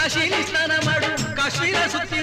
ಕಾಶಿಲಿ ಸ್ನಾನ ಮಾಡು ಕಾಶ್ಮೀರ ಸುತ್ತಿ